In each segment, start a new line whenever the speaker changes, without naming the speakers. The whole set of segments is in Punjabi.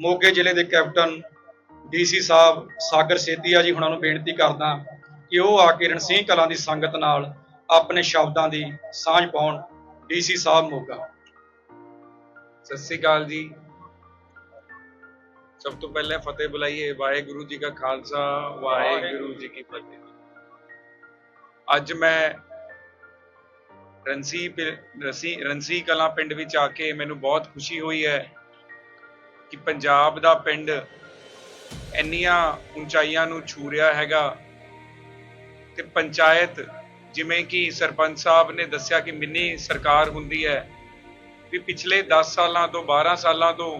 ਮੋਗੇ ਜ਼ਿਲ੍ਹੇ ਦੇ ਕੈਪਟਨ ਡੀਸੀ ਸਾਹਿਬ ਸਾਗਰ ਸੇਤੀਆ ਜੀ ਹੁਣਾਂ ਨੂੰ ਬੇਨਤੀ ਕਰਦਾ ਕਿ ਉਹ ਆ ਕੇ ਰਣਸੀਂਹ ਕਲਾਂ ਦੀ ਸੰਗਤ ਨਾਲ ਆਪਣੇ ਸ਼ਬਦਾਂ ਦੀ ਸਾਂਝ ਪਾਉਣ ਡੀਸੀ ਸਾਹਿਬ ਮੋਗਾ।
ਸਤਿ ਸ੍ਰੀ ਅਕਾਲ ਜੀ। ਸਭ ਤੋਂ ਪਹਿਲਾਂ ਫਤਿਹ ਬੁਲਾਈਏ। ਵਾਹਿਗੁਰੂ ਜੀ ਕਾ ਖਾਲਸਾ, ਵਾਹਿਗੁਰੂ ਜੀ ਕੀ ਫਤਿਹ। ਅੱਜ ਮੈਂ ਰਣਸੀ ਰਣਸੀ ਰਣਸੀ ਕਲਾਂ ਪਿੰਡ ਵਿੱਚ ਆ ਕੇ ਮੈਨੂੰ ਬਹੁਤ ਖੁਸ਼ੀ ਹੋਈ ਹੈ ਕਿ ਪੰਜਾਬ ਦਾ ਪਿੰਡ ਇੰਨੀਆਂ ਉਚਾਈਆਂ ਨੂੰ ਛੂ ਰਿਹਾ ਹੈਗਾ ਤੇ ਪੰਚਾਇਤ ਜਿਵੇਂ ਕਿ ਸਰਪੰਚ ਸਾਹਿਬ ਨੇ ਦੱਸਿਆ ਕਿ ਮਿੰਨੀ ਸਰਕਾਰ ਹੁੰਦੀ ਹੈ ਵੀ ਪਿਛਲੇ 10 ਸਾਲਾਂ ਤੋਂ 12 ਸਾਲਾਂ ਤੋਂ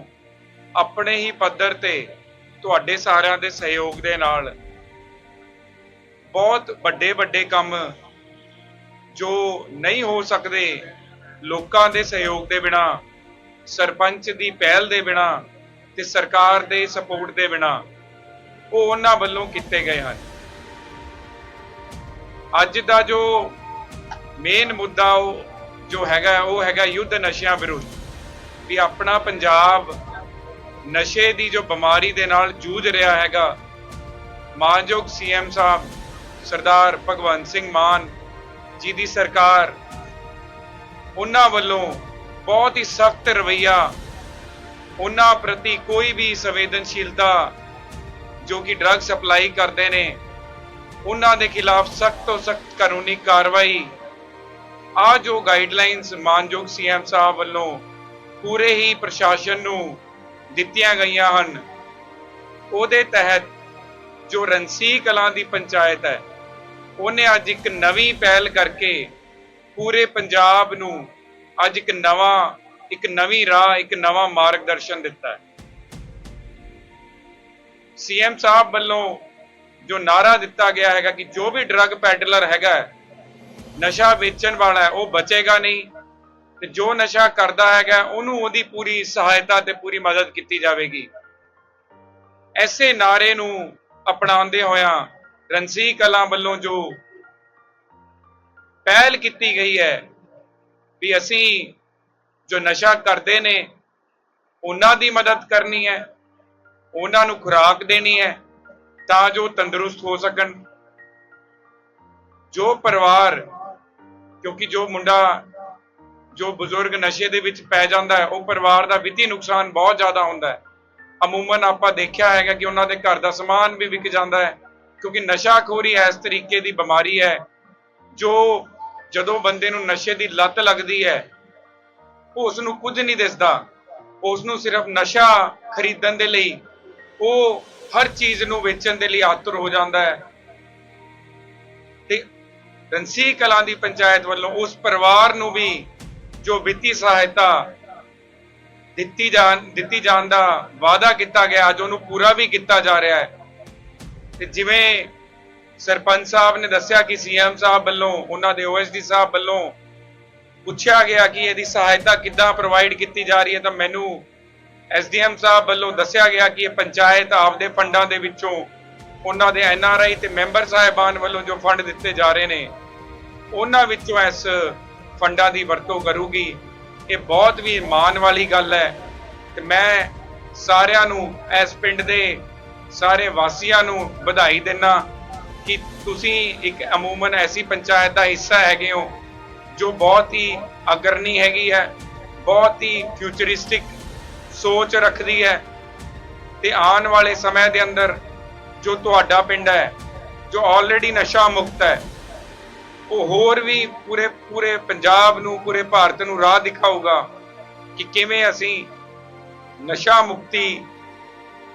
ਆਪਣੇ ਹੀ ਪੱਧਰ ਤੇ ਤੁਹਾਡੇ ਸਾਰਿਆਂ ਦੇ ਸਹਿਯੋਗ ਦੇ ਨਾਲ ਬਹੁਤ ਵੱਡੇ ਵੱਡੇ ਕੰਮ ਜੋ ਨਹੀਂ ਹੋ ਸਕਦੇ ਲੋਕਾਂ ਦੇ ਸਹਿਯੋਗ ਦੇ ਬਿਨਾ, ਸਰਪੰਚ ਦੀ ਪਹਿਲ ਦੇ ਬਿਨਾ ਤੇ ਸਰਕਾਰ ਦੇ ਸਪੋਰਟ ਦੇ ਬਿਨਾ ਉਹ ਉਹਨਾਂ ਵੱਲੋਂ ਕੀਤੇ ਗਏ ਹਨ। ਅੱਜ ਦਾ ਜੋ ਮੇਨ ਮੁੱਦਾ ਉਹ ਜੋ ਹੈਗਾ, ਉਹ ਹੈਗਾ ਯੁੱਧ ਨਸ਼ਿਆਂ ਵਿਰੁੱਧ। ਵੀ ਆਪਣਾ ਪੰਜਾਬ ਨਸ਼ੇ ਦੀ ਜੋ ਬਿਮਾਰੀ ਦੇ ਨਾਲ ਜੂਝ ਰਿਹਾ ਹੈਗਾ, ਮਾਨਯੋਗ ਸੀਐਮ ਸਾਹਿਬ, ਸਰਦਾਰ ਭਗਵੰਤ ਸਿੰਘ ਮਾਨ ਜੀ ਦੀ ਸਰਕਾਰ, ਉਹਨਾਂ ਵੱਲੋਂ ਬਹੁਤ ਹੀ ਸਖਤ ਰਵਈਆ ਉਹਨਾਂ ਪ੍ਰਤੀ ਕੋਈ ਵੀ ਸੰਵੇਦਨਸ਼ੀਲਤਾ ਜੋ ਕਿ ਡਰੱਗ ਸਪਲਾਈ ਕਰਦੇ ਨੇ, ਉਹਨਾਂ ਦੇ ਖਿਲਾਫ ਸਖਤ ਤੋਂ ਸਖਤ ਕਾਨੂੰਨੀ ਕਾਰਵਾਈ, ਆ ਜੋ ਗਾਈਡਲਾਈਨਸ ਮਾਨਯੋਗ ਸੀਐਮ ਸਾਹਿਬ ਵੱਲੋਂ ਪੂਰੇ ਹੀ ਪ੍ਰਸ਼ਾਸਨ ਨੂੰ ਦਿੱਤੀਆਂ ਗਈਆਂ ਹਨ, ਉਹਦੇ ਤਹਿਤ ਜੋ ਰਣਸੀ ਕਲਾਂ ਦੀ ਪੰਚਾਇਤ ਹੈ, ਉਹਨੇ ਅੱਜ ਇੱਕ ਨਵੀਂ ਪਹਿਲ ਕਰਕੇ ਪੂਰੇ ਪੰਜਾਬ ਨੂੰ ਅੱਜ ਇੱਕ ਨਵਾਂ ਇੱਕ ਨਵੀਂ ਰਾਹ ਇੱਕ ਨਵਾਂ ਮਾਰਗਦਰਸ਼ਨ ਦਿੱਤਾ ਹੈ। ਸੀਐਮ ਸਾਹਿਬ ਵੱਲੋਂ ਜੋ ਨਾਰਾ ਦਿੱਤਾ ਗਿਆ ਹੈਗਾ ਕਿ ਜੋ ਵੀ ਡਰੱਗ ਪੈਡਲਰ ਹੈਗਾ ਨਸ਼ਾ ਵੇਚਣ ਵਾਲਾ ਹੈ, ਉਹ ਬਚੇਗਾ ਨਹੀਂ ਤੇ ਜੋ ਨਸ਼ਾ ਕਰਦਾ ਹੈਗਾ ਉਹਨੂੰ ਉਹਦੀ ਪੂਰੀ ਸਹਾਇਤਾ ਤੇ ਪੂਰੀ ਮਦਦ ਕੀਤੀ ਜਾਵੇਗੀ। ਐਸੇ ਨਾਰੇ ਨੂੰ ਅਪਣਾਉਂਦੇ ਹੋਇਆਂ ਰਣਸੀ ਕਲਾਂ ਵੱਲੋਂ ਜੋ ਪਹਿਲ ਕੀਤੀ ਗਈ ਹੈ ਵੀ ਅਸੀਂ ਜੋ ਨਸ਼ਾ ਕਰਦੇ ਨੇ, ਉਹਨਾਂ ਦੀ ਮਦਦ ਕਰਨੀ ਹੈ, ਉਹਨਾਂ ਨੂੰ ਖੁਰਾਕ ਦੇਣੀ ਹੈ, ਤਾਂ ਜੋ ਤੰਦਰੁਸਤ ਹੋ ਸਕਣ। ਜੋ ਪਰਿਵਾਰ, ਕਿਉਂਕਿ ਜੋ ਮੁੰਡਾ, ਜੋ ਬਜ਼ੁਰਗ ਨਸ਼ੇ ਦੇ ਵਿੱਚ ਪੈ ਜਾਂਦਾ ਹੈ, ਉਹ ਪਰਿਵਾਰ ਦਾ ਵਿੱਤੀ ਨੁਕਸਾਨ ਬਹੁਤ ਜ਼ਿਆਦਾ ਹੁੰਦਾ ਹੈ। ਅਮੂਮਨ ਆਪਾਂ ਦੇਖਿਆ ਹੈਗਾ ਕਿ ਉਹਨਾਂ ਦੇ ਘਰ ਦਾ ਸਮਾਨ ਵੀ ਵਿਕ ਜਾਂਦਾ ਹੈ, ਕਿਉਂਕਿ ਨਸ਼ਾਖੋਰੀ ਇਸ ਤਰੀਕੇ ਦੀ ਬਿਮਾਰੀ ਹੈ, ਜੋ ਜਦੋਂ ਬੰਦੇ ਨੂੰ ਨਸ਼ੇ ਦੀ ਲੱਤ ਲੱਗਦੀ ਹੈ ਉਸ ਨੂੰ ਕੁਝ ਨਹੀਂ ਦਿਸਦਾ। ਉਸ ਨੂੰ ਸਿਰਫ ਨਸ਼ਾ ਖਰੀਦਣ ਦੇ ਲਈ, ਉਹ ਹਰ ਚੀਜ਼ ਨੂੰ ਵੇਚਣ ਦੇ ਲਈ ਆਤੁਰ ਹੋ ਜਾਂਦਾ ਹੈ। ਤੇ ਰਣਸੀ ਕਲਾਂ ਦੀ ਪੰਚਾਇਤ ਵੱਲੋਂ ਉਸ ਪਰਿਵਾਰ ਨੂੰ ਵੀ ਜੋ ਵਿੱਤੀ ਸਹਾਇਤਾ ਦਿੱਤੀ ਜਾਣ ਦਿੱਤੀ ਜਾਣ ਦਾ ਵਾਅਦਾ ਕੀਤਾ ਗਿਆ, ਅੱਜ ਉਹਨੂੰ ਪੂਰਾ ਵੀ ਕੀਤਾ ਜਾ ਰਿਹਾ ਹੈ। ਤੇ ਜਿਵੇਂ ਸਰਪੰਚ ਸਾਹਿਬ ਨੇ ਦੱਸਿਆ ਕਿ ਸੀਐਮ ਸਾਹਿਬ ਵੱਲੋਂ, ਉਹਨਾਂ ਦੇ ਓਐਸਡੀ ਸਾਹਿਬ ਵੱਲੋਂ ਪੁੱਛਿਆ ਗਿਆ ਕਿ ਇਹਦੀ ਸਹਾਇਤਾ ਕਿੱਦਾਂ ਪ੍ਰੋਵਾਈਡ ਕੀਤੀ ਜਾ ਰਹੀ ਹੈ, ਤਾਂ ਮੈਨੂੰ ਐਸਡੀਐਮ ਸਾਹਿਬ ਵੱਲੋਂ ਦੱਸਿਆ ਗਿਆ ਕਿ ਇਹ ਪੰਚਾਇਤ ਆਪਦੇ ਫੰਡਾਂ ਦੇ ਵਿੱਚੋਂ ਉਹਨਾਂ ਦੇ ਐਨਆਰਆਈ ਤੇ ਮੈਂਬਰ ਸਾਹਿਬਾਨ ਵੱਲੋਂ ਜੋ ਫੰਡ ਦਿੱਤੇ ਜਾ ਰਹੇ ਨੇ, ਉਹਨਾਂ ਵਿੱਚੋਂ ਇਸ ਫੰਡਾਂ ਦੀ ਵਰਤੋਂ ਕਰੂਗੀ। ਇਹ ਬਹੁਤ ਵੀ ਮਾਣ ਵਾਲੀ ਗੱਲ ਹੈ ਤੇ ਮੈਂ ਸਾਰਿਆਂ ਨੂੰ ਇਸ ਪਿੰਡ ਦੇ ਸਾਰੇ ਵਾਸੀਆਂ ਨੂੰ ਵਧਾਈ ਦਿੰਨਾ ਕਿ ਤੁਸੀਂ ਇੱਕ ਅਮੂਮਨ ਐਸੀ ਪੰਚਾਇਤ ਦਾ ਹਿੱਸਾ ਹੈਗੇ ਹੋ ਜੋ ਬਹੁਤ ਹੀ ਅਗਰਨੀ ਹੈਗੀ ਹੈ, ਬਹੁਤ ਹੀ ਫਿਊਚਰਿਸਟਿਕ ਸੋਚ ਰੱਖਦੀ ਹੈ ਤੇ ਆਉਣ ਵਾਲੇ ਸਮੇਂ ਦੇ ਅੰਦਰ ਜੋ ਤੁਹਾਡਾ ਪਿੰਡ ਹੈ, ਜੋ ਆਲਰੇਡੀ ਨਸ਼ਾ ਮੁਕਤ ਹੈ, ਉਹ ਹੋਰ ਵੀ ਪੂਰੇ ਪੂਰੇ ਪੰਜਾਬ ਨੂੰ, ਪੂਰੇ ਭਾਰਤ ਨੂੰ ਰਾਹ ਦਿਖਾਊਗਾ ਕਿ ਕਿਵੇਂ ਅਸੀਂ ਨਸ਼ਾ ਮੁਕਤੀ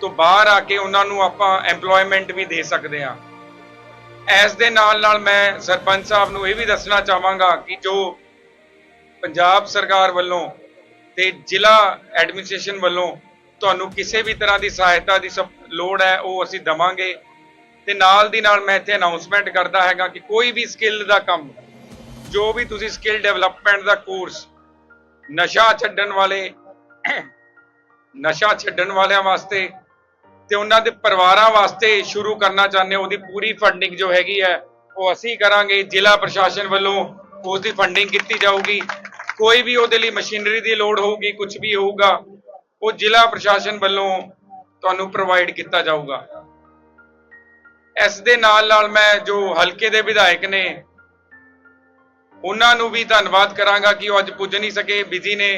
ਤੋਂ ਬਾਹਰ ਆ ਕੇ ਉਹਨਾਂ ਨੂੰ ਆਪਾਂ EMPLOYMENT ਵੀ ਦੇ ਸਕਦੇ ਹਾਂ। ਇਸ ਦੇ ਨਾਲ ਨਾਲ ਮੈਂ ਸਰਪੰਚ ਸਾਹਿਬ ਨੂੰ ਇਹ ਵੀ ਦੱਸਣਾ ਚਾਹਾਂਗਾ ਕਿ ਜੋ ਪੰਜਾਬ ਸਰਕਾਰ ਵੱਲੋਂ ਤੇ ਜ਼ਿਲ੍ਹਾ ਐਡਮਿਨਿਸਟ੍ਰੇਸ਼ਨ ਵੱਲੋਂ ਤੁਹਾਨੂੰ ਕਿਸੇ ਵੀ ਤਰ੍ਹਾਂ ਦੀ ਸਹਾਇਤਾ ਦੀ ਸਪ- ਲੋੜ ਹੈ, ਉਹ ਅਸੀਂ ਦਵਾਂਗੇ। ਤੇ ਨਾਲ ਦੀ ਨਾਲ ਮੈਂ ਇੱਥੇ ਅਨਾਉਂਸਮੈਂਟ ਕਰਦਾ ਹੈਗਾ ਕਿ ਕੋਈ ਵੀ ਸਕਿੱਲ ਦਾ ਕੰਮ, ਜੋ ਵੀ ਤੁਸੀਂ ਸਕਿੱਲ ਡਿਵੈਲਪਮੈਂਟ ਦਾ ਕੋਰਸ ਨਸ਼ਾ ਛੱਡਣ ਵਾਲੇ, ਨਸ਼ਾ ਛੱਡਣ ਵਾਲਿਆਂ ਵਾਸਤੇ ਤੇ ਉਹਨਾਂ ਦੇ ਪਰਿਵਾਰਾਂ ਵਾਸਤੇ ਸ਼ੁਰੂ ਕਰਨਾ ਚਾਹੁੰਦੇ ਹੋ, ਉਹਦੀ ਪੂਰੀ ਫੰਡਿੰਗ ਜੋ ਹੈਗੀ ਹੈ, ਉਹ ਅਸੀਂ ਕਰਾਂਗੇ, ਜ਼ਿਲ੍ਹਾ ਪ੍ਰਸ਼ਾਸਨ ਵੱਲੋਂ ਉਸ ਦੀ ਫੰਡਿੰਗ ਕੀਤੀ ਜਾਊਗੀ। ਕੋਈ ਵੀ ਉਹਦੇ ਲਈ ਮਸ਼ੀਨਰੀ ਦੀ ਲੋੜ ਹੋਊਗੀ ਕੁਝ ਵੀ ਹੋਊਗਾ, ਉਹ ਜ਼ਿਲ੍ਹਾ ਪ੍ਰਸ਼ਾਸਨ ਵੱਲੋਂ ਤੁਹਾਨੂੰ ਪ੍ਰੋਵਾਈਡ ਕੀਤਾ ਜਾਊਗਾ। ਇਸ ਦੇ ਨਾਲ ਨਾਲ ਮੈਂ ਜੋ ਹਲਕੇ ਦੇ ਵਿਧਾਇਕ ਨੇ, ਉਹਨਾਂ ਨੂੰ ਵੀ ਧੰਨਵਾਦ ਕਰਾਂਗਾ ਕਿ ਉਹ ਅੱਜ ਪੁੱਜ ਨਹੀਂ ਸਕੇ ਬਿਜ਼ੀ ਨੇ।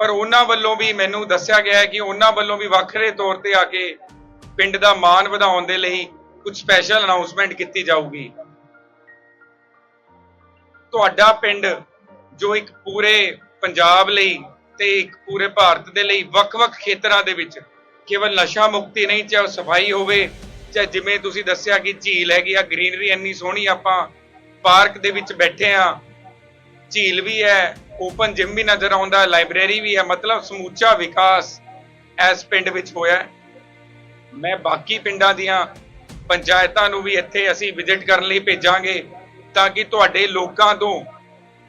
ਪਰ ਉਹਨਾਂ ਵੱਲੋਂ ਵੀ ਮੈਨੂੰ ਦੱਸਿਆ ਗਿਆ ਹੈ ਕਿ ਉਹਨਾਂ ਵੱਲੋਂ ਵੀ ਵੱਖਰੇ ਤੌਰ ਤੇ ਆ ਕੇ ਪਿੰਡ ਦਾ ਮਾਣ ਵਧਾਉਣ ਦੇ ਲਈ ਕੁਝ ਸਪੈਸ਼ਲ ਅਨਾਉਂਸਮੈਂਟ ਕੀਤੀ ਜਾਊਗੀ ਤੁਹਾਡਾ ਪਿੰਡ ਜੋ ਇੱਕ ਪੂਰੇ ਪੰਜਾਬ ਲਈ ਤੇ ਇੱਕ ਪੂਰੇ ਭਾਰਤ ਦੇ ਲਈ ਵੱਖ-ਵੱਖ ਖੇਤਰਾਂ ਦੇ ਵਿੱਚ ਕੇਵਲ ਨਸ਼ਾ ਮੁਕਤੀ ਨਹੀਂ, ਚਾਹੇ ਸਫ਼ਾਈ ਹੋਵੇ, ਚਾਹੇ ਜਿਵੇਂ ਤੁਸੀਂ ਦੱਸਿਆ ਕਿ ਝੀਲ ਹੈਗੀ ਆ, ਗ੍ਰੀਨਰੀ ਇੰਨੀ ਸੋਹਣੀ ਆਪਾਂ ਪਾਰਕ ਦੇ ਵਿੱਚ ਬੈਠੇ ਆ ਝੀਲ ਵੀ ਹੈ ਓਪਨ ਜਿਮ ਵੀ ਨਜ਼ਰ ਆਉਂਦਾ ਲਾਇਬ੍ਰੇਰੀ ਵੀ ਹੈ, ਮਤਲਬ ਸਮੂਚਾ ਵਿਕਾਸ ਇਸ ਪਿੰਡ ਵਿੱਚ ਹੋਇਆ ਹੈ। ਮੈਂ ਬਾਕੀ ਪਿੰਡਾਂ ਦੀਆਂ ਪੰਚਾਇਤਾਂ ਨੂੰ ਵੀ ਇੱਥੇ ਅਸੀਂ ਵਿਜ਼ਿਟ ਕਰਨ ਲਈ ਭੇਜਾਂਗੇ ਤਾਂ ਕਿ ਤੁਹਾਡੇ ਲੋਕਾਂ ਤੋਂ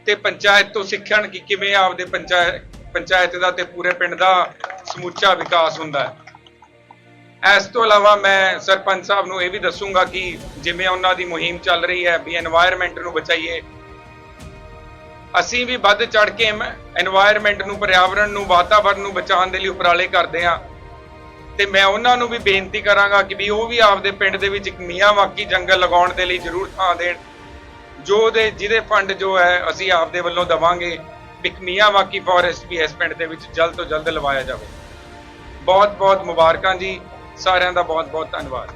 ਤੇ ਪੰਚਾਇਤ ਤੋਂ ਸਿੱਖਣ ਕਿ ਕਿਵੇਂ ਆਪਦੇ ਪੰਚਾਇਤ ਪੰਚਾਇਤ ਦਾ ਤੇ ਪੂਰੇ ਪਿੰਡ ਦਾ ਸਮੁੱਚਾ ਵਿਕਾਸ ਹੁੰਦਾ ਹੈ। ਇਸ ਤੋਂ ਇਲਾਵਾ ਮੈਂ ਸਰਪੰਚ ਸਾਹਿਬ ਨੂੰ ਇਹ ਵੀ ਦੱਸੂਗਾ ਕਿ ਜਿਵੇਂ ਉਹਨਾਂ ਦੀ ਮੁਹਿੰਮ ਚੱਲ ਰਹੀ ਹੈ ਵੀ এনवायरमेंट ਨੂੰ ਬਚਾਈਏ। ਅਸੀਂ ਵੀ ਵੱਧ ਚੜ ਕੇ এনवायरमेंट ਨੂੰ ਪਰਿਆਵਰਣ ਨੂੰ ਵਾਤਾਵਰਣ ਨੂੰ ਬਚਾਉਣ ਦੇ ਲਈ ਉਪਰਾਲੇ ਕਰਦੇ ਹਾਂ। ਤੇ ਮੈਂ ਉਹਨਾਂ ਨੂੰ ਵੀ ਬੇਨਤੀ ਕਰਾਂਗਾ ਕਿ ਵੀ ਉਹ ਵੀ ਆਪਦੇ ਪਿੰਡ ਦੇ ਵਿੱਚ ਇੱਕ ਮੀਆਂਵਾਕੀ ਜੰਗਲ ਲਗਾਉਣ ਦੇ ਲਈ ਜ਼ਰੂਰ ਥਾਂ ਦੇਣ। ਜੋ ਦੇ ਜਿਹਦੇ ਫੰਡ ਜੋ ਹੈ, ਅਸੀਂ ਆਪਦੇ ਵੱਲੋਂ ਦਵਾਂਗੇ ਇੱਕ ਮੀਆਂ ਵਾਕੀ ਫੋਰੈਸਟ ਵੀ ਇਸ ਪਿੰਡ ਦੇ ਵਿੱਚ ਜਲਦ ਤੋਂ ਜਲਦ ਲਵਾਇਆ ਜਾਵੇ। ਬਹੁਤ ਬਹੁਤ ਮੁਬਾਰਕਾਂ ਜੀ, ਸਾਰਿਆਂ ਦਾ ਬਹੁਤ ਬਹੁਤ ਧੰਨਵਾਦ।